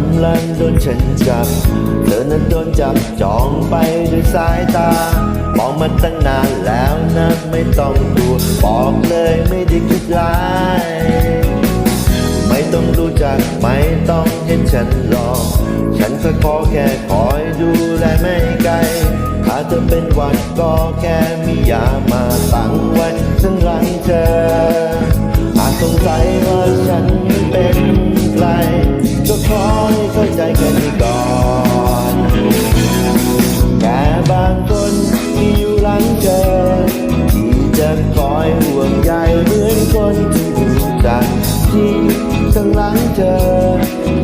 ำลังโดนฉันจับ เธอนั้นโดนจับจองไปด้วยสายตา มองมาตั้งนานแล้วนะไม่ต้องดูบอกเลยไม่ได้คิดร้าย ไม่ต้องรู้จักไม่ต้องเห็นฉันหรอก ฉันก็ขอแค่คอยดูแลไม่ไกล ถ้าเธอเป็นหวัดก็แค่มียามาตั้งไว้ ให้เข้าใจกันก่อนแค่บางคนที่อยู่หลังเธอที่จะคอยห่วงใยเหมือนคนที่รู้จักที่ข้างหลังเธอ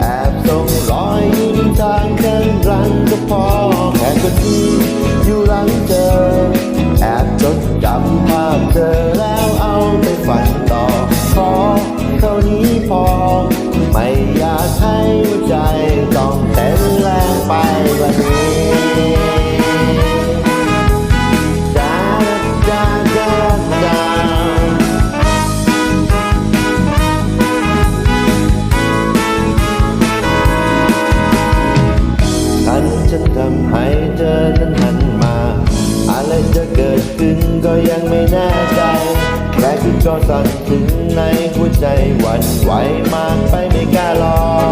แอบส่งรอยยิ้มทางข้างหลังก็พอแค่คนที่อยู่หลังเธอ แอบจดจำภาพเธอแล้วเอาไปฝันต่อขอเท่านี้พอ ไม่อยากให้ใจต้องเต้นแรงไปว่านี้ดาดาดาดาฉันฉันทำให้เธอนั้นหันมา อะไรจะเกิดขึ้นก็ยังไม่แน่ใจ ก็สั่นถึงในหัวใจหวั่นไหวมากไปไม่กล้าลอง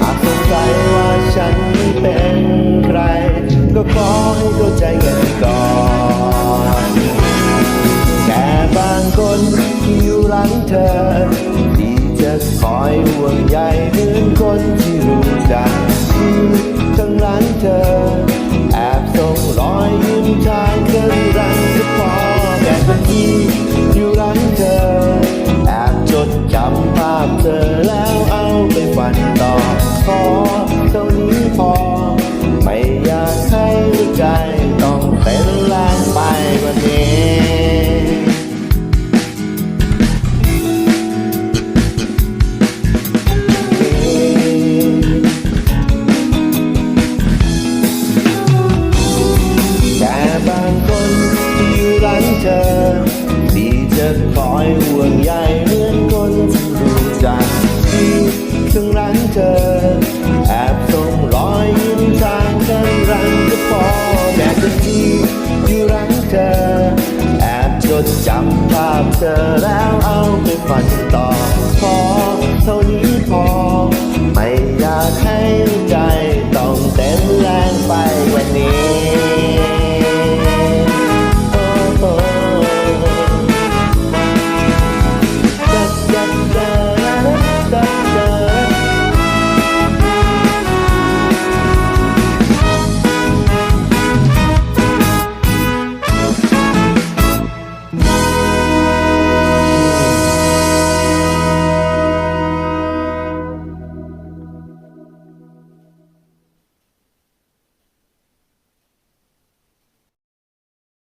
หากสงสัยว่าฉันเป็นใคร ก็ขอให้เข้าใจกันก่อนแค่บางคนที่อยู่หลังเธอ ที่จะคอยห่วงใยาวไปฝันต่อขอเท่านี้พอ ไม่อยากให้ใจ